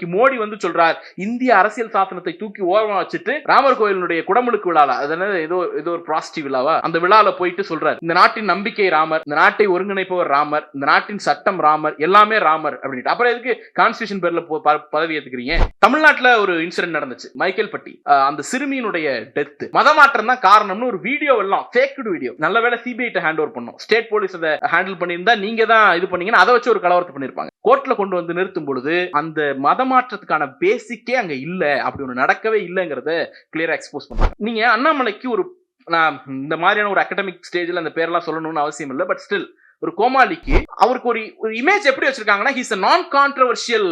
இன்னைக்கு மோடி வந்து சொல்றார் இந்திய அரசியல் சாசனத்தை தூக்கி ஓரமா வச்சுட்டு ராமர் கோயிலுடைய குடமுழுக்கு விழால அதனால ஏதோ ஏதோ ஒரு பிராஸ்டி விழாவா? அந்த விழால போயிட்டு சொல்றாரு இந்த நாட்டின் நம்பிக்கை ராமர் இந்த நாட்டை ஒருங்கிணைப்பவர் ராமர் இந்த நாட்டின் சட்டம் ராமர் எல்லாமே ராமர் அப்படின்ட்டு. அப்புறம் எதுக்கு கான்ஸ்டியூஷன் பேர்ல பதவி ஏத்துக்கிறீங்க? தமிழ்நாட்டுல ஒரு இன்சிடென்ட் நடந்துச்சு மைக்கேல் பட்டி. அந்த சிறுமியினுடைய டெத் மதமாற்றம் தான் காரணம்னு ஒரு வீடியோ எல்லாம் ஃபேக்டு வீடியோ நல்ல வேலை சிபிஐ ஹேண்ட் ஓவர் பண்ணும். ஸ்டேட் போலீஸ் அதை ஹேண்டில் பண்ணியிருந்தா நீங்க தான் இது பண்ணீங்கன்னா அதை வச்சு ஒரு கலவரத்தை பண்ணிருப்பாங்க கோர்ட்ல கொண்டு வந்து நிறுத்தும் பொழுது அந்த மதமாற்றத்துக்கான பேசிக்கே அங்க இல்ல. அப்படி ஒண்ணு நடக்கவே இல்லைங்கிறத கிளியரா எக்ஸ்போஸ் பண்றாங்க நீங்க அண்ணாமலைக்கு ஒரு நான் இந்த மாதிரியான ஒரு அகடமிக் ஸ்டேஜ்ல அந்த பேர்லாம் சொல்லணும்னு அவசியம் இல்லை பட் ஸ்டில் ஒரு கோமாளிக்கு அவருக்கு ஒரு ஒரு இமேஜ் எப்படி வச்சிருக்காங்கன்னா ஹீஸ் நான் கான்ட்ரவர்ஷியல்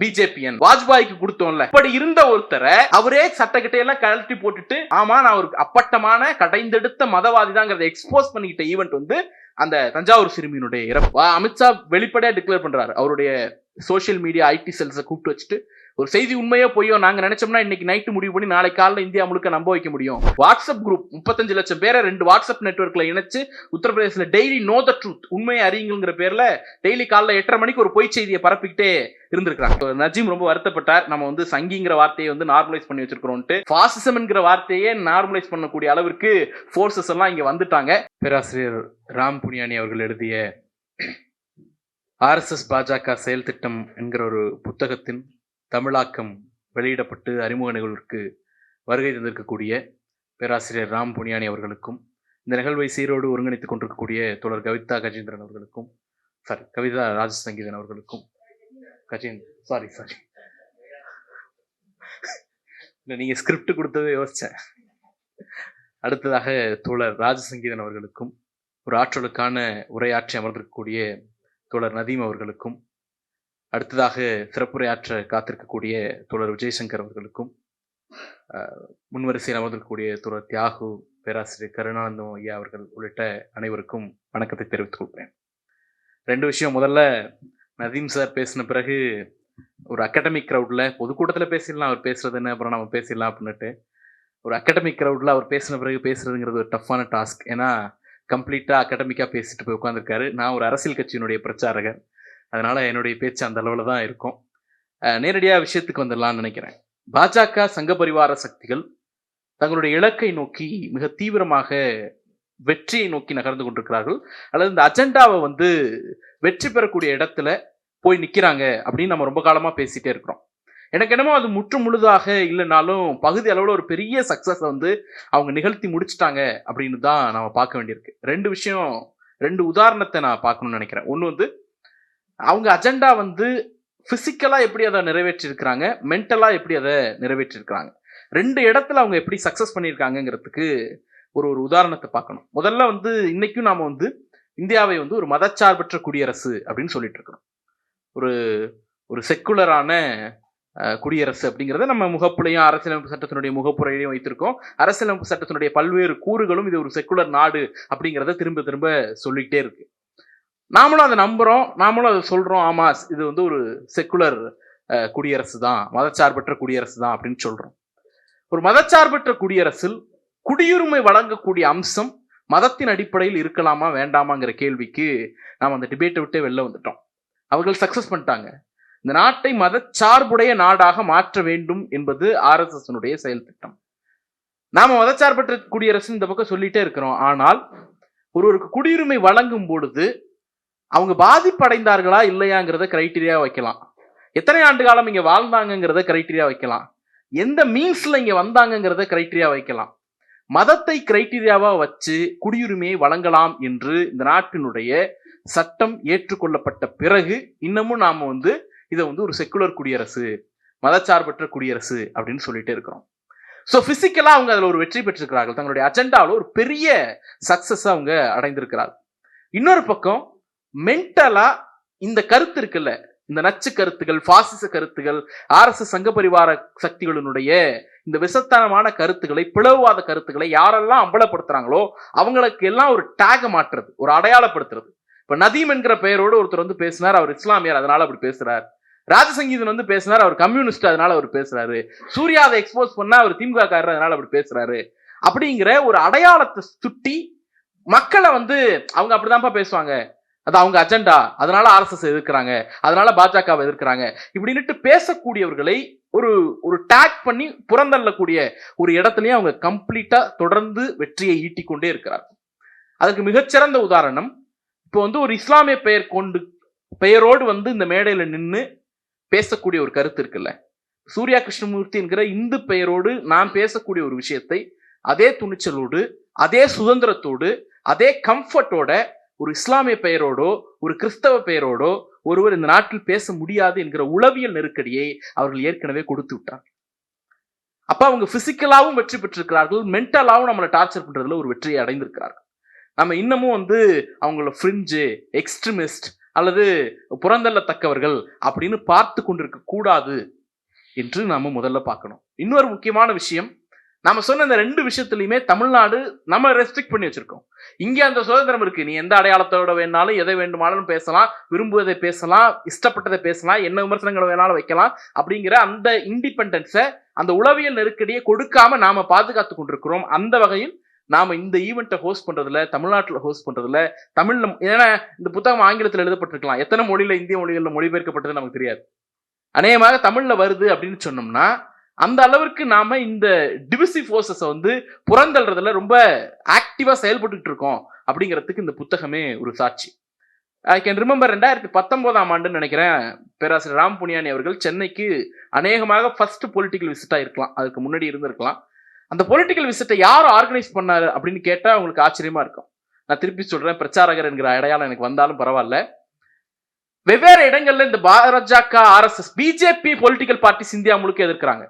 பிஜேபியன் வாஜ்பாய்க்கு கொடுத்தோம்ல. இப்படி இருந்த ஒருத்தரை அவரே சட்டக்கிட்டையெல்லாம் கழட்டி போட்டுட்டு ஆமா நான் ஒரு அப்பட்டமான கடைந்தெடுத்த மதவாதி தாங்கிறத எக்ஸ்போஸ் பண்ணிக்கிட்ட ஈவெண்ட் வந்து அந்த தஞ்சாவூர் சிறுமியினுடைய இறப்பு. அமித்ஷா வெளிப்படையா டிக்ளேர் பண்றாரு. அவருடைய சோஷியல் மீடியா ஐடி செல்ஸை கூப்பிட்டு வச்சுட்டு ஒரு செய்தி உண்மையோ பொய்யோ நாங்க நினைச்சோம்னா இன்னைக்கு நைட்டு முடிவு பண்ணி நாளை காலைல இந்தியா முழுக்க நம்ப வைக்க முடியும். வாட்ஸ்அப் குரூப் முப்பத்தஞ்சு லட்சம் பேரை ரெண்டு வாட்ஸ்அப் நெட்ஒர்க்ல இணைச்சு உத்தரப்பிரதேசல டெய்லி நோ த ட்ரூத் உண்மையை அறியுங்கிற பேர்ல டெய்லி காலைல எட்டரை மணிக்கு ஒரு பொய் செய்தியை பரப்பிக்கிட்டே இருந்திருக்காங்க நஜீம் ரொம்ப வருத்தப்பட்டார். நம்ம வந்து சங்கிங்கிற வார்த்தையை வந்து நார்மலைஸ் பண்ணி வச்சிருக்கிறோம்ட்டு பாசிசம்ங்கிற வார்த்தையே நார்மலைஸ் பண்ணக்கூடிய அளவிற்கு ஃபோர்ஸஸ் எல்லாம் இங்க வந்துட்டாங்க. பேராசிரியர் ராம் புனியானி அவர்கள் எழுதிய ஆர்எஸ்எஸ் பாஜக செயல் திட்டம் என்கிற ஒரு புத்தகத்தின் தமிழாக்கம் வெளியிடப்பட்டு அறிமுக நிகழ்விற்கு வருகை தந்திருக்கக்கூடிய பேராசிரியர் ராம் புனியானி அவர்களுக்கும் இந்த நிகழ்வை சீரோடு ஒருங்கிணைத்துக் கொண்டிருக்கக்கூடிய தோழர் கவிதா கஜேந்திரன் அவர்களுக்கும் சாரி கவிதா ராஜசங்கீதன் அவர்களுக்கும் கஜேந்த் சாரி சாரி இல்லை நீங்கள் ஸ்கிரிப்ட் கொடுத்தது யோசித்தேன் அடுத்ததாக தோழர் ராஜசங்கீதன் அவர்களுக்கும் ஒரு ஆற்றலுக்கான உரையாற்றி அமர்ந்திருக்கக்கூடிய தோழர் நதீம் அவர்களுக்கும் அடுத்ததாக சிறப்புரையாற்ற காத்திருக்கக்கூடிய தோழர் விஜயசங்கர் அவர்களுக்கும் முன்வரிசையில் அமர்ந்திருக்கக்கூடிய தோழர் தியாகு பேராசிரியர் கருணானந்தம் ஐயா அவர்கள் உள்ளிட்ட அனைவருக்கும் வணக்கத்தை தெரிவித்துக் கொள்கிறேன். ரெண்டு விஷயம். முதல்ல நதீம் சார் பேசின பிறகு ஒரு அகாடமிக் க்ரௌடில் பொதுக்கூட்டத்தில் பேசிடலாம் அவர் பேசுறது என்ன அப்புறம் நம்ம பேசிடலாம் அப்படின்னுட்டு ஒரு அகாடமிக் க்ரௌடில் அவர் பேசின பிறகு பேசுறதுங்கிறது ஒரு டஃப்பான டாஸ்க் ஏன்னா கம்ப்ளீட்டாக அகாடமிக்காக பேசிட்டு போய் உட்காந்துருக்காரு நான் ஒரு அரசியல் கட்சியினுடைய பிரச்சாரகர். அதனால என்னுடைய பேச்சு அந்த அளவில் தான் இருக்கும். நேரடியாக விஷயத்துக்கு வந்துடலாம்னு நினைக்கிறேன். பாஜக சங்க பரிவார சக்திகள் தங்களுடைய இலக்கை நோக்கி மிக தீவிரமாக வெற்றியை நோக்கி நகர்ந்து கொண்டிருக்கிறார்கள். அல்லது இந்த அஜெண்டாவை வந்து வெற்றி பெறக்கூடிய இடத்துல போய் நிற்கிறாங்க அப்படின்னு நம்ம ரொம்ப காலமாக பேசிகிட்டே இருக்கிறோம். எனக்கு என்னமோ அது முற்று முழுதாக இல்லைனாலும் பகுதி அளவில் ஒரு பெரிய சக்ஸஸை வந்து அவங்க நிகழ்த்தி முடிச்சிட்டாங்க அப்படின்னு தான் நம்ம பார்க்க வேண்டியிருக்கு. ரெண்டு விஷயம் ரெண்டு உதாரணத்தை நான் பார்க்கணும்னு நினைக்கிறேன். ஒன்று வந்து அவங்க அஜெண்டா வந்து ஃபிசிக்கலாக எப்படி அதை நிறைவேற்றிருக்கிறாங்க மென்டலாக எப்படி அதை நிறைவேற்றிருக்கிறாங்க? ரெண்டு இடத்துல அவங்க எப்படி சக்ஸஸ் பண்ணியிருக்காங்கங்கிறதுக்கு ஒரு ஒரு உதாரணத்தை பார்க்கணும். முதல்ல வந்து இன்னைக்கும் நாம் வந்து இந்தியாவை வந்து ஒரு மதச்சார்பற்ற குடியரசு அப்படின்னு சொல்லிட்டு இருக்கிறோம் ஒரு ஒரு செக்குலரான குடியரசு அப்படிங்கிறத நம்ம முகப்புலையும் அரசியலமைப்பு சட்டத்தினுடைய முகப்புரையிலையும் வைத்திருக்கோம். அரசியலமைப்பு சட்டத்தினுடைய பல்வேறு கூறுகளும் இது ஒரு செக்குலர் நாடு அப்படிங்கிறத திரும்ப திரும்ப சொல்லிக்கிட்டே இருக்கு. நாமளும் அதை நம்புகிறோம் நாமளும் அதை சொல்கிறோம் ஆமாம் இது வந்து ஒரு செக்குலர் குடியரசு தான். மதச்சார்பற்ற குடியரசு தான் அப்படின்னு சொல்கிறோம் ஒரு மதச்சார்பற்ற குடியரசில் குடியுரிமை வழங்கக்கூடிய அம்சம் மதத்தின் அடிப்படையில் இருக்கலாமா வேண்டாமாங்கிற கேள்விக்கு நாம் அந்த டிபேட்டை விட்டே வெளில வந்துட்டோம். அவர்கள் சக்சஸ் பண்ணிட்டாங்க. இந்த நாட்டை மதச்சார்புடைய நாடாக மாற்ற வேண்டும் என்பது ஆர்எஸ்எஸ்னுடைய செயல் திட்டம். நாம மதச்சார்பற்ற குடியரசு இந்த பக்கம் சொல்லிட்டே இருக்கிறோம். ஆனால் ஒருவருக்கு குடியுரிமை வழங்கும் பொழுது அவங்க பாதிப்படைந்தார்களா இல்லையாங்கிறத கிரைட்டீரியா வைக்கலாம். எத்தனை ஆண்டு காலம் இங்கே வாழ்ந்தாங்கங்கிறத கிரைட்டீரியா வைக்கலாம். எந்த மீன்ஸில் இங்கே வந்தாங்கங்கிறத கிரைட்டீரியா வைக்கலாம். மதத்தை கிரைட்டீரியாவாக வச்சு குடியுரிமையை வழங்கலாம் என்று இந்த நாட்டினுடைய சட்டம் ஏற்றுக்கொள்ளப்பட்ட பிறகு இன்னமும் நாம் வந்து இதை வந்து ஒரு செக்குலர் குடியரசு மதச்சார்பற்ற குடியரசு அப்படின்னு சொல்லிட்டே இருக்கிறோம். ஸோ ஃபிசிக்கலாக அவங்க அதில் ஒரு வெற்றி பெற்றிருக்கிறார்கள். தங்களுடைய அஜெண்டாவில் ஒரு பெரிய சக்ஸஸ் அவங்க அடைந்திருக்கிறார்கள். இன்னொரு பக்கம் மென்டலா இந்த கருத்து இருக்குல்ல. இந்த நச்சு கருத்துகள் பாசிச கருத்துகள் ஆர்எஸ்எஸ் சங்க பரிவார சக்திகளினுடைய இந்த விசத்தனமான கருத்துக்களை பிளவுவாத கருத்துக்களை யாரெல்லாம் அம்பலப்படுத்துறாங்களோ அவங்களுக்கு எல்லாம் ஒரு டேக மாற்றுறது ஒரு அடையாளப்படுத்துறது. இப்ப நதீம் என்கிற பெயரோடு ஒருத்தர் வந்து பேசினார் அவர் இஸ்லாமியர் அதனால அப்படி பேசுறார். ராஜசங்கீதன் வந்து பேசினார் அவர் கம்யூனிஸ்ட் அதனால அவர் பேசுறாரு. சூர்யா அதை எக்ஸ்போஸ் பண்ணா அவர் திமுக காரர் அதனால அப்படி பேசுறாரு. அப்படிங்கிற ஒரு அடையாளத்தை சுட்டி மக்களை வந்து அவங்க அப்படிதான்ப்பா பேசுவாங்க. அது அவங்க அஜெண்டா அதனால ஆர்எஸ்எஸ் எதிர்க்கிறாங்க. அதனால பாஜகவை எதிர்க்கிறாங்க. இப்படின்னுட்டு பேசக்கூடியவர்களை ஒரு ஒரு டேக் பண்ணி புறந்தள்ளக்கூடிய ஒரு இடத்துலயும் அவங்க கம்ப்ளீட்டா தொடர்ந்து வெற்றியை ஈட்டிக் கொண்டே இருக்கிறார் அதுக்கு மிகச்சிறந்த உதாரணம் இப்போ வந்து ஒரு இஸ்லாமிய பெயர் கொண்டு பெயரோடு வந்து இந்த மேடையில நின்று பேசக்கூடிய ஒரு கருத்து இருக்குல்ல. சூர்யா கிருஷ்ணமூர்த்தி என்கிற இந்து பெயரோடு நாம் பேசக்கூடிய ஒரு விஷயத்தை அதே துணிச்சலோடு அதே சுதந்திரத்தோடு அதே கம்ஃபர்ட்டோட ஒரு இஸ்லாமிய பெயரோடோ ஒரு கிறிஸ்தவ பெயரோடோ ஒருவர் இந்த நாட்டில் பேச முடியாது என்கிற உளவியல் நெருக்கடியை அவர்கள் ஏற்கனவே கொடுத்து விட்டார் அப்ப அவங்க பிசிக்கலாவும் வெற்றி பெற்றிருக்கிறார்கள் மென்டலாவும் நம்மளை டார்ச்சர் பண்றதுல ஒரு வெற்றியை அடைந்திருக்கிறார்கள். நம்ம இன்னமும் வந்து அவங்கள ஃப்ரிஞ்சு எக்ஸ்ட்ரிமிஸ்ட் அல்லது புறந்தள்ளத்தக்கவர்கள் அப்படின்னு பார்த்து கொண்டிருக்க கூடாது என்று நாம முதல்ல பார்க்கணும். இன்னொரு முக்கியமான விஷயம் நம்ம சொன்ன இந்த ரெண்டு விஷயத்துலையுமே தமிழ்நாடு நம்ம ரெஸ்ட்ரிக்ட் பண்ணி வச்சிருக்கோம். இங்கே அந்த சுதந்திரம் இருக்கு. நீ எந்த அடையாளத்தோட வேணாலும் எதை வேண்டுமானாலும் பேசலாம் விரும்புவதை பேசலாம் இஷ்டப்பட்டதை பேசலாம் என்ன விமர்சனங்களை வேணாலும் வைக்கலாம் அப்படிங்கிற அந்த இண்டிபெண்டன்ஸை அந்த உளவியல் நெருக்கடியை கொடுக்காம நாம பாதுகாத்து கொண்டிருக்கிறோம். அந்த வகையில் நாம இந்த ஈவெண்ட்டை ஹோஸ்ட் பண்றதுல தமிழ்நாட்டில் ஹோஸ்ட் பண்றதுல தமிழ்ல ஏன்னா இந்த புத்தகம் ஆங்கிலத்தில் எழுதப்பட்டிருக்கலாம். எத்தனை மொழியில இந்திய மொழிகளில் மொழிபெயர்க்கப்பட்டது நமக்கு தெரியாது. அநேகமாக தமிழ்ல வருது அப்படின்னு சொன்னோம்னா அந்த அளவிற்கு நாம இந்த டிவிசிவ் ஃபோர்ஸஸை வந்து புறந்தள்ளுறதுல ரொம்ப ஆக்டிவா செயல்பட்டுட்டு இருக்கோம் அப்படிங்கிறதுக்கு இந்த புத்தகமே ஒரு சாட்சி. ஐ கேன் ரிமெம்பர் ரெண்டாயிரத்தி பத்தொன்பதாம் ஆண்டுன்னு நினைக்கிறேன் பேராசிரியர் ராம் புனியானி அவர்கள் சென்னைக்கு அநேகமாக ஃபர்ஸ்ட் பொலிட்டிக்கல் விசிட்டாக இருக்கலாம். அதுக்கு முன்னாடி இருந்திருக்கலாம். அந்த பொலிட்டிக்கல் விசிட்டை யார் ஆர்கனைஸ் பண்ணாரு அப்படின்னு கேட்டால் உங்களுக்கு ஆச்சரியமா இருக்கும். நான் திருப்பி சொல்றேன் பிரச்சாரகர் என்கிற அடையாளம் எனக்கு வந்தாலும் பரவாயில்ல. வெவ்வேறு இடங்கள்ல இந்த பாஜக RSS BJP political parties India முழுக்க எதிர்க்கிறாங்க.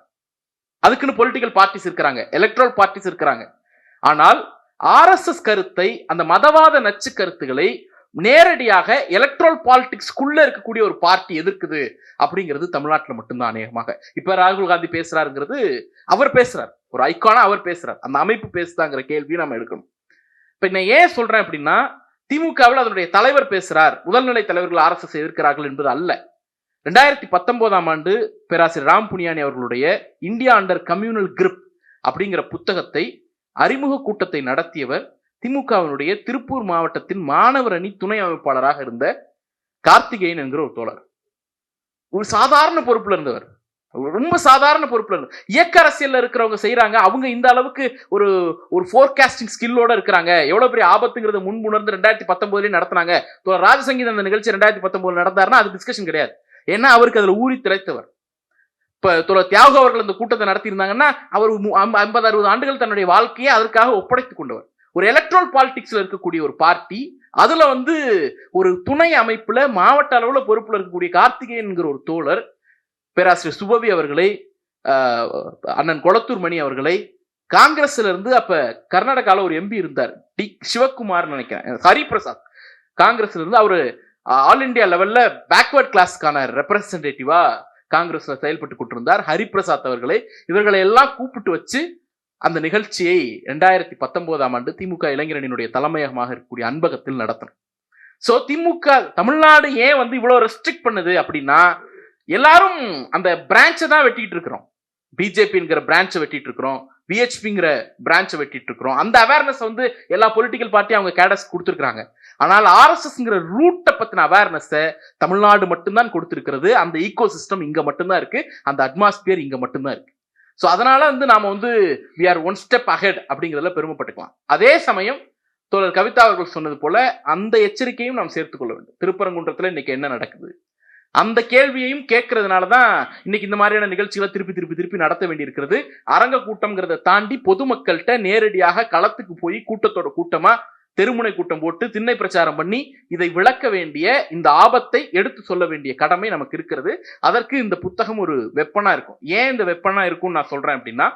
அதுக்குன்னு பொலிட்டிக்கல் பார்ட்டிஸ் இருக்கிறாங்க எலக்ட்ரல் பார்ட்டிஸ் இருக்கிறாங்க. ஆனால் ஆர்எஸ்எஸ் கருத்தை அந்த மதவாத நச்சு கருத்துக்களை நேரடியாக எலக்ட்ரல் பாலிட்டிக்ஸ்குள்ளே இருக்கக்கூடிய ஒரு பார்ட்டி எதிர்க்குது அப்படிங்கிறது தமிழ்நாட்டில் மட்டும்தான் அநேகமாக. இப்ப ராகுல் காந்தி பேசுறாருங்கிறது அவர் பேசுறார். ஒரு ஐக்கானா அவர் பேசுறார். அந்த அமைப்பு பேசுதாங்கிற கேள்வியை நம்ம எடுக்கணும். இப்ப நான் ஏன் சொல்றேன் அப்படின்னா திமுகவில் அதனுடைய தலைவர் பேசுறார். முதல்நிலை தலைவர்கள் ஆர்எஸ்எஸ் எதிர்க்கிறார்கள் என்பது அல்ல. ரெண்டாயிரத்தி பத்தொன்பதாம் ஆண்டு பேராசிரியர் ராம் புனியானி அவர்களுடைய இந்தியா அண்டர் கம்யூனல் கிரிப் அப்படிங்கிற புத்தகத்தை அறிமுக கூட்டத்தை நடத்தியவர் திமுகவினுடைய திருப்பூர் மாவட்டத்தின் மாணவர் அணி துணை அமைப்பாளராக இருந்த கார்த்திகேயன் என்கிற ஒரு தோழர். ஒரு சாதாரண பொறுப்புல இருந்தவர். ரொம்ப சாதாரண பொறுப்புல இருந்தார் இயக்க அரசியல்ல இருக்கிறவங்க செய்யறாங்க அவங்க இந்த அளவுக்கு ஒரு ஒரு ஃபோர்காஸ்டிங் ஸ்கில்லோட இருக்கிறாங்க. எவ்வளவு பெரிய ஆபத்துங்கிறத முன்புணர்ந்து ரெண்டாயிரத்தி பத்தொன்பதுலயே நடத்தினாங்க. ராஜசங்கீத அந்த நிகழ்ச்சி ரெண்டாயிரத்தி பத்தொன்பதுல நடந்தாருன்னா அது டிஸ்கஷன் கிடையாது. ஏன்னா அவருக்கு அதுல ஊறி திளைத்தவர். இப்போ தொலை தியாக அவர்கள் அந்த கூட்டத்தை நடத்தியிருந்தாங்கன்னா அவர் ஐம்பது அறுபது ஆண்டுகள் தன்னுடைய வாழ்க்கையை அதற்காக ஒப்படைத்துக் கொண்டவர். ஒரு எலக்ட்ரல் பாலிடிக்ஸ்ல இருக்கக்கூடிய ஒரு பார்ட்டி அதுல வந்து ஒரு துணை அமைப்புல மாவட்ட அளவுல பொறுப்புல இருக்கக்கூடிய கார்த்திகேயன்கிற ஒரு தோழர் பேராசிரியர் சுபவி அவர்களை அண்ணன் கொளத்தூர் மணி அவர்களை காங்கிரஸ்ல இருந்து அப்ப கர்நாடகாவில் ஒரு எம்பி இருந்தார். டி சிவகுமார் நினைக்கிறேன். ஹரிபிரசாத். காங்கிரஸ்ல இருந்து அவரு ஆல் இண்டியா லெவல்ல பேக்வர்ட் கிளாஸ்க்கான ரெப்ரசன்டேட்டிவா காங்கிரஸ்ல செயல்பட்டு கொண்டிருந்தார். ஹரிபிரசாத் அவர்களை இவர்களை எல்லாம் கூப்பிட்டு வச்சு அந்த நிகழ்ச்சியை ரெண்டாயிரத்தி பத்தொன்பதாம் ஆண்டு திமுக இளைஞரணியினுடைய தலைமையகமாக இருக்கக்கூடிய அன்பகத்தில் நடத்தணும். ஸோ திமுக தமிழ்நாடு ஏன் வந்து இவ்வளோ ரெஸ்ட்ரிக்ட் பண்ணுது அப்படின்னா எல்லாரும் அந்த பிரான்ச்சை தான் வெட்டிக்கிட்டு இருக்கிறோம். பிஜேபிங்கிற பிரான்ச்சை வெட்டிட்டு இருக்கிறோம் பிஹெச்பிங்கிற பிரான்ச்சை வெட்டிட்டு இருக்கிறோம் அந்த அவேர்னஸ் வந்து எல்லா பொலிட்டிக்கல் பார்ட்டியும் அவங்க கேடஸ் கொடுத்துருக்காங்க ஆனால் ஆர்எஸ்எஸ்ங்கிற ரூட்டை பற்றின அவேர்னஸை தமிழ்நாடு மட்டும்தான் கொடுத்துருக்கிறது. அந்த ஈகோ சிஸ்டம் இங்கே மட்டும்தான் இருக்கு. அந்த அட்மாஸ்பியர் இங்கே மட்டும்தான் இருக்கு. ஸோ அதனால வந்து நாம வந்து we are one step ahead அப்படிங்கிறதுல பெருமைப்பட்டுக்கலாம். அதே சமயம் தோழர் கவிதா அவர்கள் சொன்னது போல அந்த எச்சரிக்கையும் நாம் சேர்த்துக்கொள்ள வேண்டும். திருப்பரங்குன்றத்தில் இன்னைக்கு என்ன நடக்குது? அந்த கேள்வியையும் கேட்கறதுனால தான் இன்னைக்கு இந்த மாதிரியான நிகழ்ச்சிகளை திருப்பி திருப்பி திருப்பி நடத்த வேண்டியிருக்கிறது. அரங்க கூட்டம்ங்கிறத தாண்டி பொதுமக்கள்கிட்ட நேரடியாக களத்துக்கு போய் கூட்டத்தோட கூட்டமா தெருமுனை கூட்டம் போட்டு திண்ணை பிரச்சாரம் பண்ணி இதை விளக்க வேண்டிய இந்த ஆபத்தை எடுத்து சொல்ல வேண்டிய கடமை நமக்கு இருக்கிறது. அதற்கு இந்த புத்தகம் ஒரு வெப்பனா இருக்கும். ஏன் இந்த வெப்பனா இருக்கும்னு நான் சொல்றேன் அப்படின்னா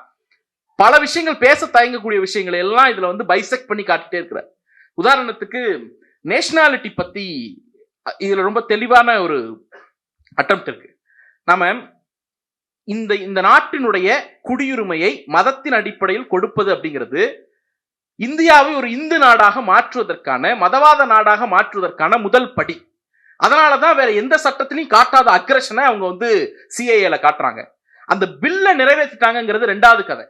பல விஷயங்கள் பேச தயங்கக்கூடிய விஷயங்களை எல்லாம் இதுல வந்து பைசெக்ட் பண்ணி காட்டிட்டே இருக்கிற உதாரணத்துக்கு நேஷனாலிட்டி பத்தி இதுல ரொம்ப தெளிவான ஒரு அட்டம் இருக்கு. நாம இந்த இந்த நாட்டினுடைய குடியுரிமையை மதத்தின் அடிப்படையில் கொடுப்பது அப்படிங்கிறது இந்தியாவை ஒரு இந்து நாடாக மாற்றுவதற்கான மதவாத நாடாக மாற்றுவதற்கான முதல் படி. அதனாலதான் வேற எந்த சட்டத்திலையும் காட்டாத அக்ரஷனை அவங்க வந்து சிஐஏல காட்டுறாங்க. அந்த பில்லை நிறைவேற்றிட்டாங்கிறது ரெண்டாவது கதை.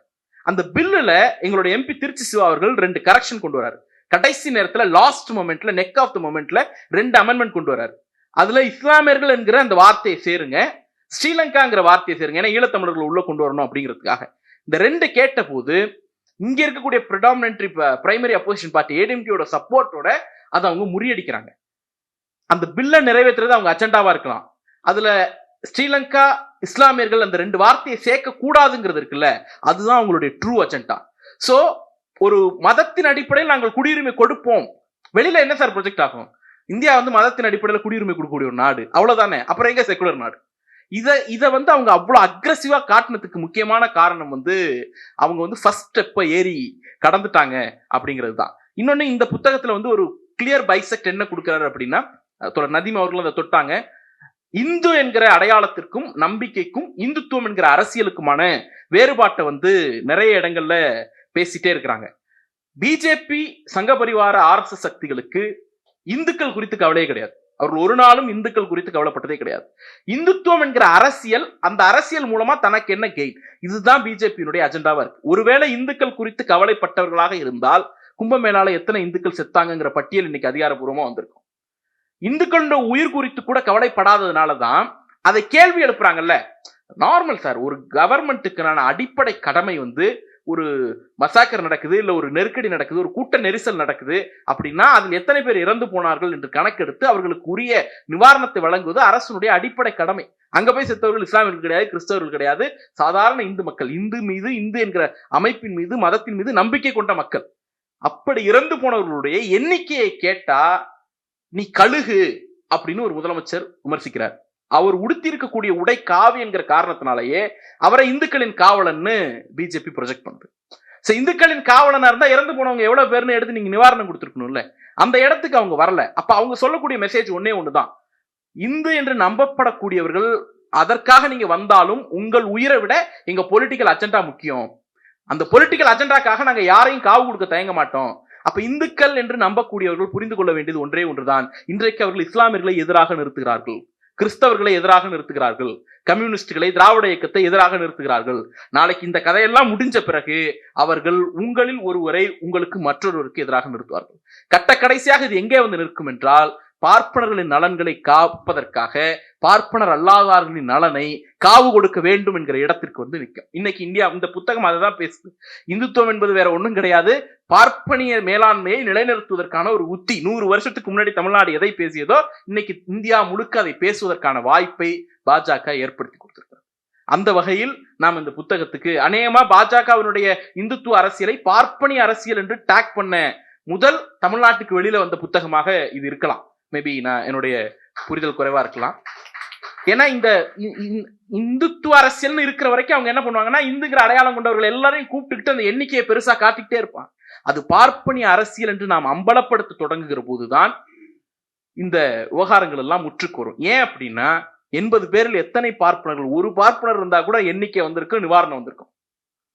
அந்த பில்லுல எங்களுடைய எம்பி திருச்சி சிவா அவர்கள் ரெண்டு கரெக்ஷன் கொண்டு வராரு கடைசி நேரத்துல லாஸ்ட் மொமெண்ட்ல நெக் ஆஃப் த மொமெண்ட்ல ரெண்டு அமெண்ட்மெண்ட் கொண்டு வராரு அதுல இஸ்லாமியர்கள் என்கிற அந்த வார்த்தையை சேருங்க ஸ்ரீலங்காங்கிற வார்த்தையை சேருங்க. ஏன்னா ஈழத்தமிழர்கள் உள்ள கொண்டு வரணும் அப்படிங்கிறதுக்காக. இந்த ரெண்டு கேட்ட போது இங்க இருக்கக்கூடிய ப்ரிடாமினன்ட்ரி பிரைமரி அப்போசிஷன் பார்ட்டி ஏடிஎம்கேயோட சப்போர்ட்டோட அதை அவங்க முறியடிக்கிறாங்க. அந்த பில்லை நிறைவேற்றுறது அவங்க அஜெண்டாவா இருக்கலாம். அதுல ஸ்ரீலங்கா இஸ்லாமியர்கள் அந்த ரெண்டு வார்த்தையை சேர்க்க கூடாதுங்கிறது இருக்குல்ல அதுதான் அவங்களுடைய ட்ரூ அஜெண்டா சோ ஒரு மதத்தின் அடிப்படையில் நாங்கள் குடியுரிமை கொடுப்போம். வெளியில என்ன சார் ப்ரொஜெக்ட் ஆகும்? இந்தியா வந்து மதத்தின் அடிப்படையில் குடியுரிமை கொடுக்கக்கூடிய ஒரு நாடு. அவ்வளவுதானே? அப்புறம் எங்க செக்குலர் நாடு? இதை இதை வந்து அவங்க அவ்வளோ அக்ரஸிவா காட்டினதுக்கு முக்கியமான காரணம் வந்து அவங்க வந்து ஃபர்ஸ்ட் ஸ்டெப்பை ஏறி கடந்துட்டாங்க அப்படிங்கிறது தான் இன்னொன்று இந்த புத்தகத்தில் வந்து ஒரு கிளியர் பைசெக்ட் என்ன கொடுக்குறாரு அப்படின்னா தொடர் நதீம் அவர்கள் அதை தொட்டாங்க. இந்து என்கிற அடையாளத்திற்கும் நம்பிக்கைக்கும் இந்துத்துவம் என்கிற அரசியலுக்குமான வேறுபாட்டை வந்து நிறைய இடங்கள்ல பேசிட்டே இருக்கிறாங்க. பிஜேபி சங்க பரிவார ஆர்எஸ்எஸ் சக்திகளுக்கு இந்துக்கள் குறித்து கவலையே கிடையாது. அவர்கள் ஒரு நாளும் இந்துக்கள் குறித்து கவலைப்பட்டதே கிடையாது. இந்துத்துவம் என்கிற அரசியல் அந்த அரசியல் மூலமா தனக்கு என்ன கெயின் இதுதான் பிஜேபியினுடைய அஜெண்டாவா இருக்கு. ஒருவேளை இந்துக்கள் குறித்து கவலைப்பட்டவர்களாக இருந்தால் கும்பமேளால எத்தனை இந்துக்கள் செத்தாங்கங்கிற பட்டியல் இன்னைக்கு அதிகாரப்பூர்வமா வந்திருக்கும். இந்துக்களோட உயிர் குறித்து கூட கவலைப்படாததுனால தான் அதை கேள்வி எழுப்புறாங்கல்ல. நார்மல் சார் ஒரு கவர்மெண்ட்டுக்கான அடிப்படை கடமை வந்து ஒரு மசாக்கர் நடக்குது இல்லை ஒரு நெருக்கடி நடக்குது ஒரு கூட்ட நெரிசல் நடக்குது அப்படின்னா அதில் எத்தனை பேர் இறந்து போனார்கள் என்று கணக்கெடுத்து அவர்களுக்கு உரிய நிவாரணத்தை வழங்குவது அரசனுடைய அடிப்படை கடமை. அங்க போய் செத்தவர்கள் இஸ்லாமியர்கள் கிடையாது கிறிஸ்தவர்கள் கிடையாது. சாதாரண இந்து மக்கள் இந்து மீது இந்து என்கிற அமைப்பின் மீது மதத்தின் மீது நம்பிக்கை கொண்ட மக்கள். அப்படி இறந்து போனவர்களுடைய எண்ணிக்கையை கேட்டா நீ கழுகு அப்படின்னு ஒரு முதலமைச்சர் விமர்சிக்கிறார். அவர் உடுத்திருக்கக்கூடிய உடை காவி என்கிற காரணத்தினாலேயே அவரை இந்துக்களின் காவலன்னு பிஜேபி ப்ரொஜெக்ட் பண்ணுது. ஸோ இந்துக்களின் காவலனா இருந்தால் இறந்து போனவங்க எவ்வளோ பேர்னு எடுத்து நீங்க நிவாரணம் கொடுத்துருக்கணும்ல? அந்த இடத்துக்கு அவங்க வரல. அப்போ அவங்க சொல்லக்கூடிய மெசேஜ் ஒன்னே தான் இந்து என்று நம்பப்படக்கூடியவர்கள் அதற்காக நீங்கள் வந்தாலும் உங்கள் உயிரை விட எங்கள் பொலிட்டிக்கல் அஜெண்டா முக்கியம். அந்த பொலிட்டிக்கல் அஜெண்டாக்காக நாங்கள் யாரையும் காவு கொடுக்க தயங்க மாட்டோம். அப்ப இந்துக்கள் என்று நம்பக்கூடியவர்கள் புரிந்து கொள்ள வேண்டியது ஒன்றே ஒன்றுதான். இன்றைக்கு அவர்கள் இஸ்லாமியர்களை எதிராக நிறுத்துகிறார்கள். கிறிஸ்தவர்களை எதிராக நிறுத்துகிறார்கள். கம்யூனிஸ்டுகளை திராவிட இயக்கத்தை எதிராக நிறுத்துகிறார்கள். நாளைக்கு இந்த கதையெல்லாம் முடிஞ்ச பிறகு அவர்கள் உங்களில் ஒருவரை உங்களுக்கு மற்றொருவருக்கு எதிராக நிறுத்துவார்கள். கட்ட கடைசியாக இது எங்கே வந்து நிற்கும் என்றால் பார்ப்பனர்களின் நலன்களை காப்பதற்காக பார்ப்பனர் அல்லாதார்களின் நலனை காவு கொடுக்க வேண்டும் என்கிற இடத்திற்கு வந்து நிற்கும். இன்னைக்கு இந்தியா இந்த புத்தகம் அதை தான் பேசுது. இந்துத்துவம் என்பது வேற ஒன்றும் கிடையாது. பார்ப்பனிய மேலாண்மையை நிலைநிறுத்துவதற்கான ஒரு உத்தி. நூறு வருஷத்துக்கு முன்னாடி தமிழ்நாடு எதை பேசியதோ இன்னைக்கு இந்தியா முழுக்க அதை பேசுவதற்கான வாய்ப்பை பாஜக ஏற்படுத்தி கொடுத்திருக்கிறது. அந்த வகையில் நாம் இந்த புத்தகத்துக்கு அநேகமா பாஜகவினுடைய இந்துத்துவ அரசியலை பார்ப்பனிய அரசியல் என்று டேக் பண்ண முதல் தமிழ்நாட்டுக்கு வெளியில வந்த புத்தகமாக இது இருக்கலாம். மேபி நான் என்னுடைய புரிதல் குறைவா இருக்கலாம். ஏன்னா இந்த இந்துத்துவ அரசியல்னு இருக்கிற வரைக்கும் அவங்க என்ன பண்ணுவாங்கன்னா இந்துங்கிற அடையாளம் கொண்டவர்கள் எல்லாரையும் கூப்பிட்டுக்கிட்டு அந்த எண்ணிக்கையை பெருசா காட்டிக்கிட்டே இருப்பான் அது பார்ப்பனிய அரசியல் என்று நாம் அம்பலப்படுத்த தொடங்குகிற போதுதான் இந்த விவகாரங்கள் எல்லாம் முற்றுக்கு வரும். ஏன் அப்படின்னா எண்பது பேரில் எத்தனை பார்ப்பனர்கள்? ஒரு பார்ப்பனர் இருந்தா கூட எண்ணிக்கை வந்திருக்கும் நிவாரணம் வந்திருக்கும்.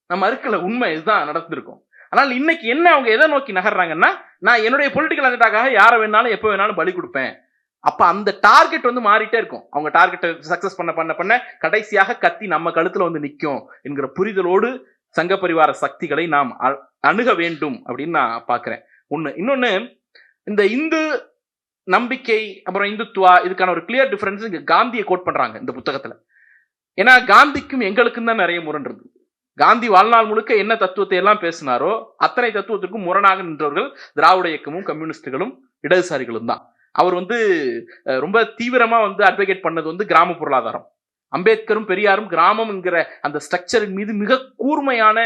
நம்ம இருக்கல உண்மை இதுதான் நடந்திருக்கும். ஆனால் இன்னைக்கு என்ன அவங்க எதை நோக்கி நகர்றாங்கன்னா நான் என்னுடைய பொலிட்டிக்கல் அஜெண்டாக்காக யாரை வேணாலும் எப்போ வேணாலும் பலி கொடுப்பேன். அப்போ அந்த டார்கெட் வந்து மாறிட்டே இருக்கும். அவங்க டார்கெட்டை சக்ஸஸ் பண்ண பண்ண பண்ண கடைசியாக கத்தி நம்ம கழுத்தில் வந்து நிற்கும் என்கிற புரிதலோடு சங்க பரிவார சக்திகளை நாம் அ- அணுக வேண்டும் அப்படின்னு நான் பார்க்குறேன். ஒன்று இன்னொன்று இந்த இந்து நம்பிக்கை அப்புறம் இந்துத்துவா இதுக்கான ஒரு கிளியர் டிஃபரன்ஸ் இங்கே காந்தியை கோட் பண்ணுறாங்க இந்த புத்தகத்தில். ஏன்னா காந்திக்கும் எங்களுக்கும் தான் நிறைய முரண் காந்தி வாழ்நாள் முழுக்க என்ன தத்துவத்தை எல்லாம் பேசினாரோ அத்தனை தத்துவத்திற்கும் முரணாக நின்றவர்கள் திராவிட இயக்கமும் கம்யூனிஸ்டுகளும் இடதுசாரிகளும் தான். அவர் வந்து ரொம்ப தீவிரமா வந்து அட்வொகேட் பண்ணது வந்து கிராம பொருளாதாரம். அம்பேத்கரும் பெரியாரும் கிராமம்ங்கிற அந்த ஸ்ட்ரக்சரின் மீது மிக கூர்மையான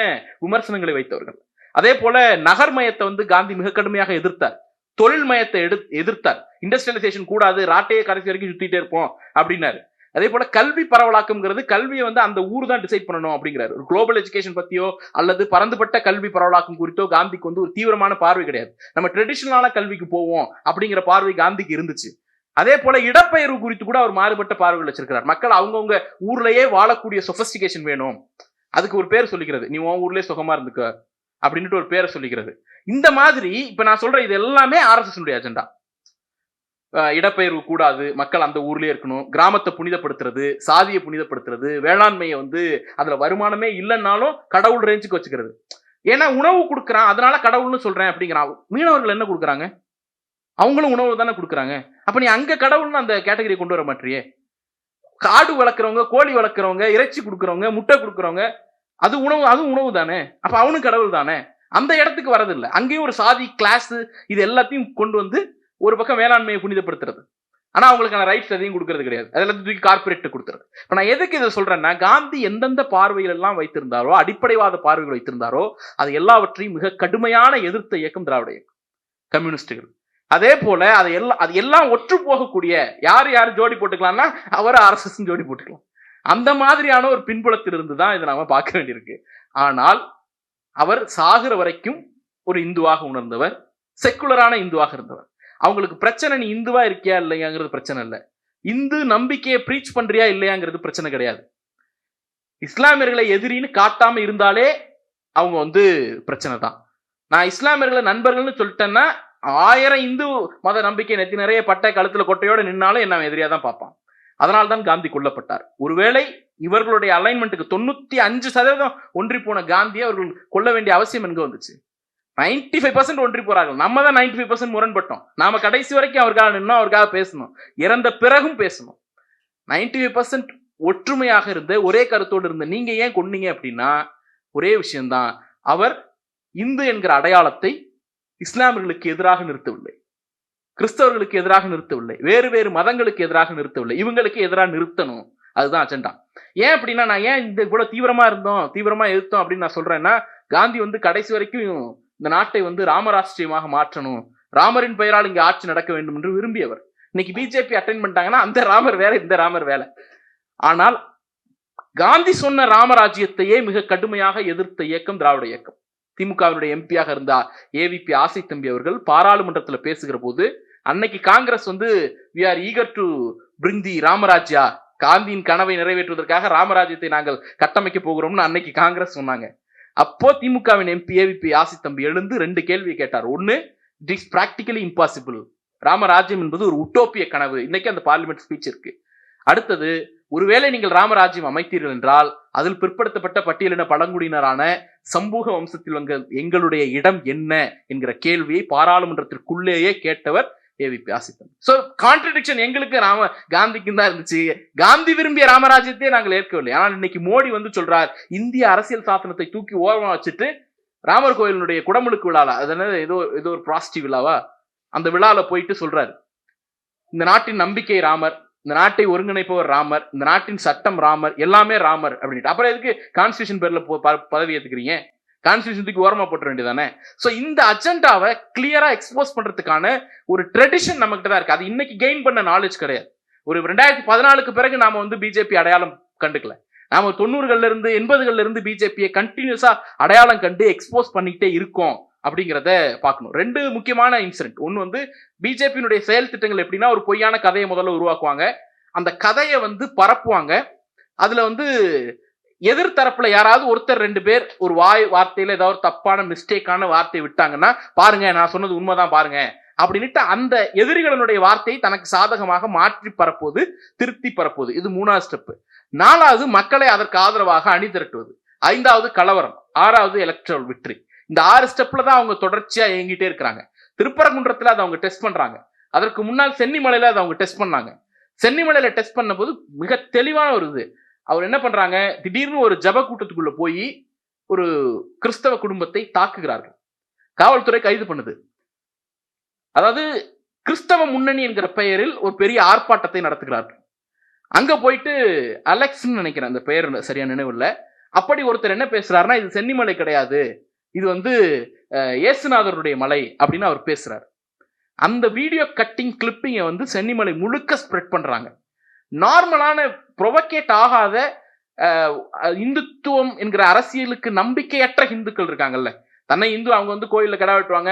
விமர்சனங்களை வைத்தவர்கள். அதே போல நகர்மயத்தை வந்து காந்தி மிக கடுமையாக எதிர்த்தார். தொழில் மயத்தை எடு எதிர்த்தார். இண்டஸ்ட்ரியலைசேஷன் கூடாது ராட்டையை கடைசி வரைக்கும் சுத்திட்டே இருப்போம் அப்படின்னாரு. அதே போல கல்வி பரவலாக்கம்ங்கிறது கல்வியை வந்து அந்த ஊர் தான் டிசைட் பண்ணணும் அப்படிங்கிறாரு. ஒரு குளோபல் எஜுகேஷன் பத்தியோ அல்லது பரந்துபட்ட கல்வி பரவலாக்கம் குறித்தோ காந்திக்கு வந்து ஒரு தீவிரமான பார்வை கிடையாது. நம்ம ட்ரெடிஷனலான கல்விக்கு போவோம் அப்படிங்கிற பார்வை காந்திக்கு இருந்துச்சு. அதே போல இடப்பெயர்வு குறித்து கூட அவர் மாறுபட்ட பார்வைகள் வச்சிருக்கிறார். மக்கள் அவங்கவுங்க ஊர்லயே வாழக்கூடிய சொபஸ்டிகேஷன் வேணும். அதுக்கு ஒரு பேர் சொல்லிக்கிறது. நீ உன் ஊர்லயே சுகமா இருந்துக்க அப்படின்ட்டு ஒரு பேரை சொல்லிக்கிறது. இந்த மாதிரி இப்ப நான் சொல்ற இது எல்லாமே ஆர்எஸ்எஸ் அஜெண்டா இடப்பெயர்வு கூடாது மக்கள் அந்த ஊர்லயே இருக்கணும் கிராமத்தை புனிதப்படுத்துறது சாதியை புனிதப்படுத்துறது வேளாண்மையை வந்து அதுல வருமானமே இல்லைன்னாலும் கடவுள் ரேஞ்சுக்கு வச்சுக்கிறது. ஏன்னா உணவு கொடுக்குறான் அதனால கடவுள்னு சொல்றேன் அப்படிங்கிறான். மீனவர்கள் என்ன கொடுக்குறாங்க? அவங்களும் உணவு தானே கொடுக்குறாங்க. அப்ப நீ அங்க கடவுள்னு அந்த கேட்டகரி கொண்டு வர மாட்டியே. காடு வளர்க்குறவங்க கோழி வளர்க்குறவங்க இறைச்சி கொடுக்குறவங்க முட்டை கொடுக்குறவங்க அது உணவு அதுவும் உணவு தானே. அப்ப அவனும் கடவுள் தானே. அந்த இடத்துக்கு வரதில்லை. அங்கேயும் ஒரு சாதி கிளாஸ் இது எல்லாத்தையும் கொண்டு வந்து ஒரு பக்கம் வேளாண்மையை புனிதப்படுத்துறது. ஆனா அவங்களுக்கான ரைட்ஸ் எதையும் கொடுக்கறது கிடையாது. அதில் தூக்கி கார்பரேட் கொடுத்துறது. இப்போ நான் எதுக்கு இதை சொல்றேன்னா காந்தி எந்தெந்த பார்வைகள் எல்லாம் வைத்திருந்தாரோ அடிப்படைவாத பார்வைகள் வைத்திருந்தாரோ அது எல்லாவற்றையும் மிக கடுமையான எதிர்த்த இயக்கம் திராவிட இயக்கம். கம்யூனிஸ்டுகள். அதே போல அதை எல்லாம் அது எல்லாம் ஒற்று போகக்கூடிய யார் யார் ஜோடி போட்டுக்கலாம்னா அவர் ஆர்எஸ்எஸ் ஜோடி போட்டுக்கலாம். அந்த மாதிரியான ஒரு பின்புலத்திலிருந்து தான் இதை நாம பார்க்க வேண்டியிருக்கு. ஆனால் அவர் சாகிற வரைக்கும் ஒரு இந்துவாக உணர்ந்தவர் செக்குலரான இந்துவாக இருந்தவர். அவங்களுக்கு பிரச்சனை நீ இந்துவா இருக்கியா இல்லையாங்கிறது பிரச்சனை இல்லை. இந்து நம்பிக்கையை ப்ரீச் பண்றியா இல்லையாங்கிறது பிரச்சனை கிடையாது. இஸ்லாமியர்களை எதிரின்னு காட்டாம இருந்தாலே அவங்க வந்து பிரச்சனை தான். நான் இஸ்லாமியர்களை நண்பர்கள்னு சொல்லிட்டேன்னா ஆயிரம் இந்து மத நம்பிக்கை நெத்தி நிறைய பட்டை கழுத்துல கொட்டையோட நின்னாலும் என்ன எதிரியா தான் பார்ப்பான். அதனால தான் காந்தி கொல்லப்பட்டார். ஒருவேளை இவர்களுடைய அலைன்மெண்ட்டுக்கு தொண்ணூத்தி அஞ்சு சதவீதம் ஒன்றி போன காந்தியை அவர்கள் கொல்ல வேண்டிய அவசியம் எங்க வந்துச்சு? நைன்டி ஃபைவ் பர்சன்ட் ஒன்றி போறார்கள். நம்ம தான் நைன்டி ஃபைவ் பர்சன்ட் முரண்பட்டோம். நாம கடைசி வரைக்கும் அவருக்காக நின்னோம் அவருக்காக பேசணும். இறந்த பிறகும் பேசணும். நைன்டி ஃபைவ் பர்சன்ட் ஒற்றுமையாக இருந்த ஒரே கருத்தோடு இருந்த நீங்க ஏன் கொன்னீங்க அப்படின்னா ஒரே விஷயம்தான். அவர் இந்து என்கிற அடையாளத்தை இஸ்லாமியர்களுக்கு எதிராக நிறுத்தவில்லை. கிறிஸ்தவர்களுக்கு எதிராக நிறுத்தவில்லை. வேறு வேறு மதங்களுக்கு எதிராக நிறுத்தவில்லை. இவங்களுக்கு எதிராக நிறுத்தணும். அதுதான் அஜெண்டா ஏன் அப்படின்னா நான் ஏன் இந்த இவ்வளவு தீவிரமா இருந்தோம் தீவிரமா எதிர்த்தோம் அப்படின்னு நான் சொல்றேன்னா காந்தி வந்து கடைசி வரைக்கும் இந்த நாட்டை வந்து ராமராஷ்டிரியமாக மாற்றணும். ராமரின் பெயரால் இங்கே ஆட்சி நடக்க வேண்டும் என்று விரும்பியவர். இன்னைக்கு பிஜேபி அட்டன் பண்ணிட்டாங்கன்னா அந்த ராமர் வேலை இந்த ராமர் வேலை. ஆனால் காந்தி சொன்ன ராமராஜ்யத்தையே மிக கடுமையாக எதிர்த்த இயக்கம் திராவிட இயக்கம். திமுகவினுடைய எம்பியாக இருந்தா ஏவிபி ஆசை தம்பி அவர்கள் பாராளுமன்றத்துல பேசுகிற போது அன்னைக்கு காங்கிரஸ் வந்து we are eager to bring the Ramrajya. காந்தியின் கனவை நிறைவேற்றுவதற்காக ராமராஜ்யத்தை நாங்கள் கட்டமைக்க போகிறோம்னு அன்னைக்கு காங்கிரஸ் சொன்னாங்க. அப்போ திமுகவின் எம்பி ஏவிபி ஆசி தம்பி எழுந்து ரெண்டு கேள்வி கேட்டார். ஒன்னு இட் இஸ் பிராக்டிகலி இம்பாசிபிள் ராமராஜ்யம் என்பது ஒரு உட்டோப்பிய கனவு. இன்னைக்கு அந்த பார்லிமெண்ட் ஸ்பீச் இருக்கு. அடுத்தது ஒருவேளை நீங்கள் ராமராஜ்யம் அமைத்தீர்கள் என்றால் அதில் பிற்படுத்தப்பட்ட பட்டியலின பழங்குடியினரான சமூக வம்சத்தில் வங்க எங்களுடைய இடம் என்ன? என்கிற கேள்வியை பாராளுமன்றத்திற்குள்ளேயே கேட்டவர் ஏவிபி ஆசித்தன் சோ கான்ட்ரடிக்ஷன் எங்களுக்கு ராம காந்திக்கும் தான் இருந்துச்சு. காந்தி விரும்பிய ராமராஜ்யத்தையே நாங்கள் ஏற்கவில்லை. ஆனால் இன்னைக்கு மோடி வந்து சொல்றார் இந்திய அரசியல் சாசனத்தை தூக்கி ஓரமா வச்சுட்டு ராமர் கோயிலுடைய குடமுழுக்கு விழால அதனால ஏதோ ஏதோ ஒரு பிராஸ்டி விழாவா? அந்த விழால போயிட்டு சொல்றாரு. இந்த நாட்டின் நம்பிக்கை ராமர் இந்த நாட்டை ஒருங்கிணைப்பவர் ராமர் இந்த நாட்டின் சட்டம் ராமர் எல்லாமே ராமர் அப்படின்ட்டு. அப்புறம் எதுக்கு கான்ஸ்டியூஷன் பேர்ல போ- ப- பதவி ஏத்துக்கிறீங்க? கான்ஸ்டியூஷனுக்கு ஓரமாக ஓரமா போட்ட வேண்டியதானே ஸோ இந்த அஜெண்டாவை கிளியரா எக்ஸ்போஸ் பண்றதுக்கான ஒரு ட்ரெடிஷன் நம்ம கிட்ட தான் இருக்கு. அது இன்னைக்கு கெயின் பண்ண நாலேஜ் கிடையாது. ஒரு ரெண்டாயிரத்தி பதினாலுக்கு பிறகு நாம வந்து பிஜேபி அடையாளம் கண்டுக்கல. நாம தொண்ணூறுகள்ல இருந்து எண்பதுகள்ல இருந்து பிஜேபியை கண்டினியூஸா அடையாளம் கண்டு எக்ஸ்போஸ் பண்ணிக்கிட்டே இருக்கோம் அப்படிங்கிறத பார்க்கணும். ரெண்டு முக்கியமான இன்சிடென்ட் ஒன்று வந்து பிஜேபியினுடைய செயல் திட்டங்கள் எப்படின்னா ஒரு பொய்யான கதையை முதல்ல உருவாக்குவாங்க. அந்த கதையை வந்து பரப்புவாங்க. அதுல வந்து எதிர்த்தரப்புல யாராவது ஒருத்தர் ரெண்டு பேர் ஒரு வாய் வார்த்தையில ஏதாவது தப்பான மிஸ்டேக்கான வார்த்தையை விட்டாங்கன்னா பாருங்க நான் சொன்னது உண்மைதான் பாருங்க. அப்படின்ட்டு அந்த எதிரிகளினுடைய வார்த்தையை தனக்கு சாதகமாக மாற்றி பரப்புவது திருத்தி பரப்புவது. இது மூணாவது ஸ்டெப் நாலாவது மக்களை அதற்கு ஆதரவாக அணி திரட்டுவது. ஐந்தாவது கலவரம். ஆறாவது எலக்ட்ரல் விக்டரி இந்த ஆறு ஸ்டெப்ல தான் அவங்க தொடர்ச்சியா இயங்கிட்டே இருக்கிறாங்க. திருப்பரங்குன்றத்துல அதை அவங்க டெஸ்ட் பண்றாங்க. அதற்கு முன்னால் சென்னிமலையில அதை அவங்க டெஸ்ட் பண்ணாங்க. சென்னிமலையில டெஸ்ட் பண்ணும்போது மிக தெளிவான ஒரு இது. அவர் என்ன பண்றாங்க? திடீர்னு ஒரு ஜப கூட்டத்துக்குள்ள போய் ஒரு கிறிஸ்தவ குடும்பத்தை தாக்குகிறார்கள். காவல்துறை கைது பண்ணுது. அதாவது கிறிஸ்தவ முன்னணி என்கிற பெயரில் ஒரு பெரிய ஆர்ப்பாட்டத்தை நடத்துகிறார்கள். அங்க போயிட்டு அலெக்ஸ்ன்னு நினைக்கிறேன் அந்த பெயர் சரியா நினைவில் அப்படி ஒருத்தர் என்ன பேசுறாருன்னா இது சென்னிமலை கிடையாது. இது வந்து இயேசுநாதருடைய மலை அப்படின்னு அவர் பேசுறாரு. அந்த வீடியோ கட்டிங் கிளிப்பிங்கை வந்து சென்னிமலை முழுக்க ஸ்ப்ரெட் பண்றாங்க. நார்மலான ப்ரொவகேட் ஆகாத இந்துத்துவம் என்கிற அரசியலுக்கு நம்பிக்கையற்ற இந்துக்கள் இருக்காங்கல்ல. தன்னை இந்து அவங்க வந்து கோயில்ல கடை வெட்டுவாங்க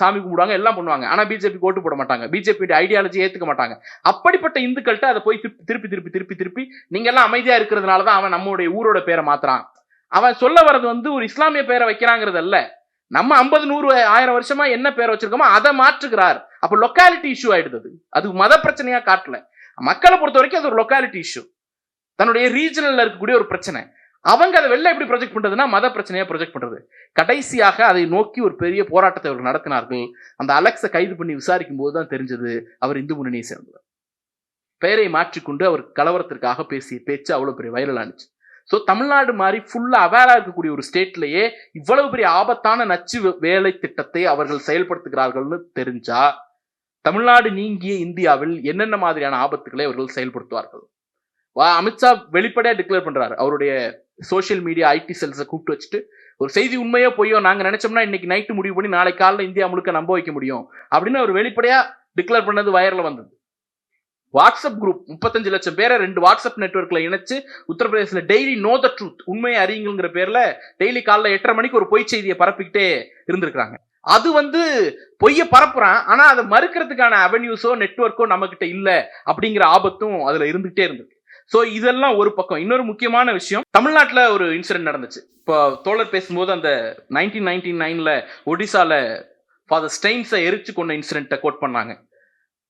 சாமி கும்பிடுவாங்க எல்லாம் பண்ணுவாங்க. ஆனா பிஜேபி ஓட்டு போட மாட்டாங்க. பிஜேபியோட ஐடியாலஜி ஏத்துக்க மாட்டாங்க. அப்படிப்பட்ட இந்துக்கள்கிட்ட அதை போய் திருப்பி திருப்பி திருப்பி திருப்பி திருப்பி நீங்க எல்லாம் அமைதியா இருக்கிறதுனால தான் அவன் நம்மளுடைய ஊரோட பேரை மாத்துறான். அவன் சொல்ல வர்றது வந்து ஒரு இஸ்லாமிய பேரை வைக்கிறாங்கிறது அல்ல. நம்ம ஐம்பது நூறு ஆயிரம் வருஷமா என்ன பேர் வச்சிருக்கோமோ அதை மாற்றுகிறார். அப்போ லொக்காலிட்டி இஷ்யூ ஆயிடுது அது. மத பிரச்சனையா காட்டல. மக்களை பொறுத்த வரைக்கும் அது ஒரு லொக்காலிட்டி இஷ்யூ தன்னுடைய ரீஜனல்ல இருக்கக்கூடிய ஒரு பிரச்சனை. அவங்க அதை வெளில எப்படி ப்ரொஜெக்ட் பண்ணுறதுன்னா மத பிரச்சனையை ப்ரொஜெக்ட் பண்ணுறது கடைசியாக அதை நோக்கி ஒரு பெரிய போராட்டத்தை அவர்கள் நடத்தினார்கள். அந்த அலெக்ஸை கைது பண்ணி விசாரிக்கும் போது தான் தெரிஞ்சது அவர் இந்து முன்னணியை சேர்ந்தவர். பெயரை மாற்றிக்கொண்டு அவர் கலவரத்திற்காக பேசிய பேச்சு அவ்வளோ பெரிய வைரல் ஆனிச்சு ஸோ தமிழ்நாடு மாதிரி ஃபுல்லாக அவேரா இருக்கக்கூடிய ஒரு ஸ்டேட்லேயே இவ்வளவு பெரிய ஆபத்தான நச்சு வேலை திட்டத்தை அவர்கள் செயல்படுத்துகிறார்கள்னு தெரிஞ்சா தமிழ்நாடு நீங்கிய இந்தியாவில் என்னென்ன மாதிரியான ஆபத்துக்களை அவர்கள் செயல்படுத்துவார்கள்? வா அமித்ஷா வெளிப்படையாக டிக்ளேர் பண்றாரு. அவருடைய சோஷியல் மீடியா ஐடி செல்ஸை கூப்பிட்டு வச்சுட்டு ஒரு செய்தி உண்மையோ பொய்யோ நாங்க நினைச்சோம்னா இன்னைக்கு நைட்டு முடிவு பண்ணி நாளைக்கு காலைல இந்தியா முழுக்க நம்ப வைக்க முடியும். அப்படின்னு அவர் வெளிப்படையா டிக்ளேர் பண்ணது வயரில் வந்தது. வாட்ஸ்அப் குரூப் முப்பத்தஞ்சு லட்சம் பேரை ரெண்டு வாட்ஸ்அப் நெட்வொர்க்ல இணைச்சு உத்தரப்பிரதேசல டெய்லி நோ த ட்ரூத் உண்மையை அறியுங்கிற பேர்ல டெய்லி காலைல எட்டரை மணிக்கு ஒரு பொய் செய்தியை பரப்பிக்கிட்டே இருந்திருக்கிறாங்க. அது வந்து பொய்ய பரப்புறான். ஆனா அதை மறுக்கிறதுக்கான அவென்யூஸோ நெட்வொர்க்கோ நம்ம கிட்ட இல்ல அப்படிங்கிற ஆபத்தும் அதுல இருந்துகிட்டே இருந்திருக்கு. ஸோ இதெல்லாம் ஒரு பக்கம். இன்னொரு முக்கியமான விஷயம் தமிழ்நாட்டில் ஒரு இன்சிடென்ட் நடந்துச்சு. இப்போ தோழர் பேசும்போது அந்த நைன்டீன் நைன்டி நைனில் ஒடிசாவில் ஃபாதர் ஸ்டெயின்ஸை எரிச்சு கொண்ட இன்சிடென்ட்டை கோட் பண்ணாங்க.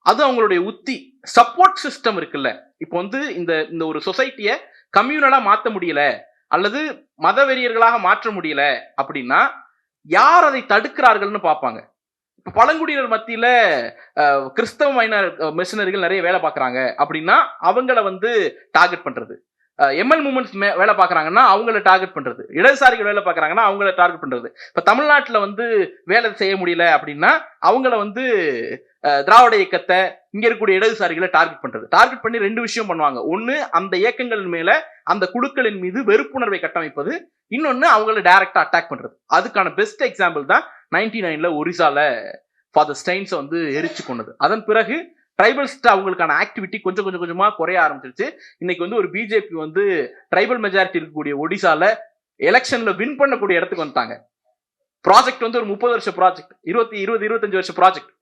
அது அவங்களுடைய உத்தி சப்போர்ட் சிஸ்டம் இருக்குல்ல. இப்போ வந்து இந்த இந்த ஒரு சொசைட்டியை கம்யூனலாக மாற்ற முடியல அல்லது மதவெறியர்களாக மாற்ற முடியல அப்படின்னா யார் அதை தடுக்கிறார்கள்னு பார்ப்பாங்க. இப்போ பழங்குடியினர் மத்தியில கிறிஸ்தவ மைனர் மிஷினரிகள் நிறைய வேலை பார்க்குறாங்க அப்படின்னா அவங்கள வந்து டார்கெட் பண்றது. எம்எல் மூமெண்ட்ஸ் வேலை பார்க்குறாங்கன்னா அவங்கள டார்கெட் பண்ணுறது இடதுசாரிகள் வேலை பார்க்குறாங்கன்னா அவங்கள டார்கெட் பண்ணுறது இப்போ தமிழ்நாட்டில் வந்து வேலை செய்ய முடியல அப்படின்னா அவங்கள வந்து திராவிட இயக்கத்தை இங்க இருக்கக்கூடிய இடதுசாரிகளை டார்கெட் பண்றது. டார்கெட் பண்ணி ரெண்டு விஷயம் பண்ணுவாங்க. ஒன்னு அந்த இயக்கங்களின் மேல அந்த குழுக்களின் மீது வெறுப்புணர்வை கட்டமைப்பது. இன்னொன்னு அவங்கள டைரக்டா அட்டாக் பண்றது. அதுக்கான பெஸ்ட் எக்ஸாம்பிள் தான் நைன்டி நைன்ல ஒரிசால ஃபாதர் ஸ்டைன்ஸை வந்து எரிச்சு கொண்டது அதன் பிறகு ட்ரைபல்ஸ்ட் அவங்களுக்கான ஆக்டிவிட்டி கொஞ்சம் கொஞ்சம் கொஞ்சமா குறைய ஆரம்பிச்சிருச்சு. இன்னைக்கு வந்து ஒரு பிஜேபி வந்து ட்ரைபல் மெஜாரிட்டி இருக்கக்கூடிய ஒடிசால எலெக்ஷன்ல வின் பண்ணக்கூடிய இடத்துக்கு வந்துட்டாங்க. ப்ராஜெக்ட் வந்து ஒரு முப்பது வருஷம் ப்ராஜெக்ட் இருபத்தி இருபது இருபத்தஞ்சு வருஷ ப்ராஜெக்ட்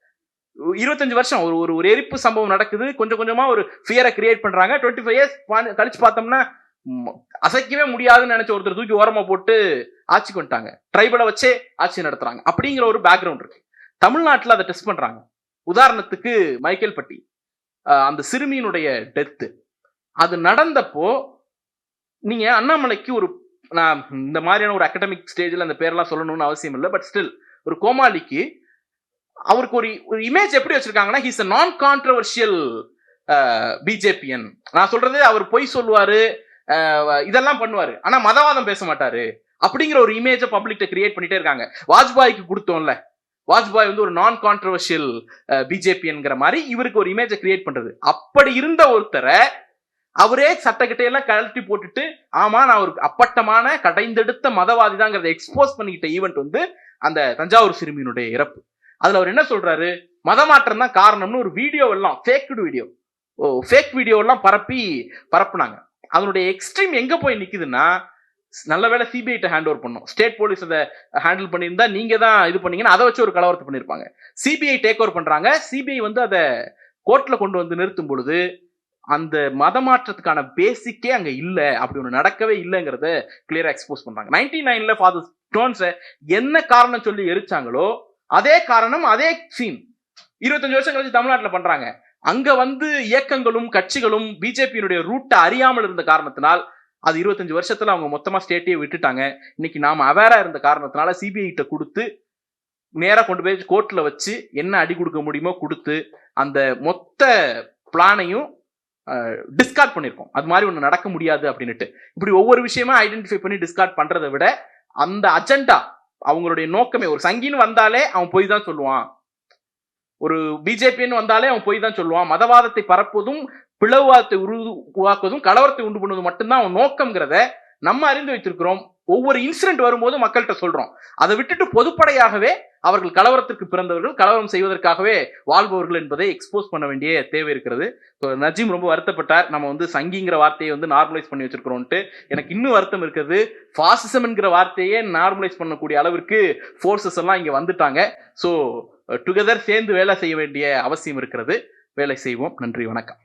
இருபத்தஞ்சு வருஷம் ஒரு ஒரு ஒரு எரிப்பு சம்பவம் நடக்குது. கொஞ்சம் கொஞ்சமா ஒரு ஃபியரை கிரியேட் பண்றாங்க. டுவெண்ட்டி ஃபைவ் இயர்ஸ் கழிச்சு பார்த்தோம்னா அசைக்கவே முடியாதுன்னு நினைச்ச ஒருத்தர் தூக்கி ஓரமா போட்டு ஆட்சி கொண்டாங்க ட்ரைபலை வச்சே ஆட்சி நடத்துறாங்க. அப்படிங்கிற ஒரு பேக்ரவுண்ட் இருக்கு. தமிழ்நாட்டில் அதை டெஸ்ட் பண்றாங்க. உதாரணத்துக்கு மைக்கேல் பட்டி. அந்த சிறுமியினுடைய டெத்து அது நடந்தப்போ நீங்க அண்ணாமலைக்கு ஒரு நான் இந்த மாதிரியான ஒரு அகடமிக் ஸ்டேஜில் அந்த பேரெல்லாம் சொல்லணும்னு அவசியம் இல்லை. பட் ஸ்டில் ஒரு கோமாளிக்கு அவருக்கு ஒரு ஒரு இமேஜ் எப்படி வச்சிருக்காங்கன்னா ஹீஸ் அ நான் கான்ட்ரவர்ஷியல் பிஜேபியன் நான் சொல்றது அவர் பொய் சொல்லுவாரு uh, இதெல்லாம் பண்ணுவாரு. ஆனா மதவாதம் பேச மாட்டாரு. அப்படிங்கிற ஒரு இமேஜை பப்ளிக்ட கிரியேட் பண்ணிட்டே இருக்காங்க. வாஜ்பாய்க்கு கொடுத்தோம்ல. வாஜ்பாய் வந்து ஒரு நான் கான்ட்ரவர்ஷியல் பிஜேபிங்கிற மாதிரி இவருக்கு ஒரு இமேஜை கிரியேட் பண்றது. அப்படி இருந்த ஒருத்தரை அவரே சட்டக்கிட்டையெல்லாம் கழட்டி போட்டுட்டு ஆமா நான் ஒரு அப்பட்டமான கடைந்தெடுத்த மதவாதி தாங்கிறத எக்ஸ்போஸ் பண்ணிக்கிட்ட ஈவெண்ட் வந்து அந்த தஞ்சாவூர் சிறுமியினுடைய இறப்பு. அதுல அவர் என்ன சொல்றாரு? மதமாற்றம் தான் காரணம்னு ஒரு வீடியோ எல்லாம் faked video oh fake video எல்லாம் பரப்பி பரப்புனாங்க. அதனுடைய எக்ஸ்ட்ரீம் எங்க போய் நிக்குதுன்னா நல்ல வேளை சிபிஐட்ட ஹேண்ட் ஓவர் பண்ணும். ஸ்டேட் போலீஸ் அதை ஹேண்டில் பண்ணியிருந்தா நீங்க தான் இது பண்ணீங்கன்னா அதை வச்சு ஒரு கலவரத்தை பண்ணியிருப்பாங்க. சிபிஐ டேக் ஓவர் பண்றாங்க. சிபிஐ வந்து அதை கோர்ட்ல கொண்டு வந்து நிறுத்தும் பொழுது அந்த மதமாற்றத்துக்கான பேசிக்கே அங்க இல்ல. அப்படி ஒன்று நடக்கவே இல்லைங்கிறத கிளியரா எக்ஸ்போஸ் பண்றாங்க. நைன்டி நைன்ல ஃபாதர் ஸ்டோன்ஸை என்ன காரணம் சொல்லி எரிச்சாங்களோ அதே காரணம் அதே சீன் இருபத்தஞ்சு வருஷம் கழிச்சு தமிழ்நாட்டில் பண்றாங்க. அங்க வந்து இயக்கங்களும் கட்சிகளும் பிஜேபியினுடைய ரூட்டை அறியாமல் இருந்த காரணத்தினால் அது இருபத்தஞ்சு வருஷத்துல அவங்க மொத்தமா ஸ்டேட்டையே விட்டுட்டாங்க. இன்னைக்கு நாம அவேரா இருந்த காரணத்தினால சிபிஐ கிட்ட கொடுத்து நேராக கொண்டு போய் கோர்ட்ல வச்சு என்ன அடி கொடுக்க முடியுமோ கொடுத்து அந்த மொத்த பிளானையும் டிஸ்கார்ட் பண்ணியிருக்கோம் அது மாதிரி ஒன்று நடக்க முடியாது அப்படின்னுட்டு. இப்படி ஒவ்வொரு விஷயமா ஐடென்டிஃபை பண்ணி டிஸ்கார்ட் பண்றதை விட அந்த அஜெண்டா அவங்களுடைய நோக்கமே ஒரு சங்கின்னு வந்தாலே அவன் போய் தான் சொல்லுவான். ஒரு பிஜேபின்னு வந்தாலே அவன் போய் தான் சொல்லுவான். மதவாதத்தை பரப்புவதும் பிளவுவாதத்தை உருவாக்குவதும் கலவரத்தை உண்டு பண்ணுவதும் மட்டும்தான் அவன் நோக்கம்ங்கிறத நம்ம அறிந்து வைத்திருக்கிறோம். ஒவ்வொரு இன்சிடென்ட் வரும்போது மக்கள்கிட்ட சொல்றோம். அதை விட்டுட்டு பொதுப்படையாகவே அவர்கள் கலவரத்திற்கு பிறந்தவர்கள் கலவரம் செய்வதற்காகவே வாழ்பவர்கள் என்பதை எக்ஸ்போஸ் பண்ண வேண்டிய தேவை இருக்கிறது. ஸோ நஜீம் ரொம்ப வருத்தப்பட்டார். நம்ம வந்து சங்கிங்கிற வார்த்தையை வந்து நார்மலைஸ் பண்ணி வச்சிருக்கிறோம்ட்டு எனக்கு இன்னும் வருத்தம் இருக்குது. ஃபாசிசம்ங்கிற வார்த்தையே நார்மலைஸ் பண்ணக்கூடிய அளவிற்கு ஃபோர்ஸஸ் எல்லாம் இங்கே வந்துட்டாங்க. ஸோ டுகெதர் சேர்ந்து வேலை செய்ய வேண்டிய அவசியம் இருக்கிறது. வேலை செய்வோம். நன்றி. வணக்கம்.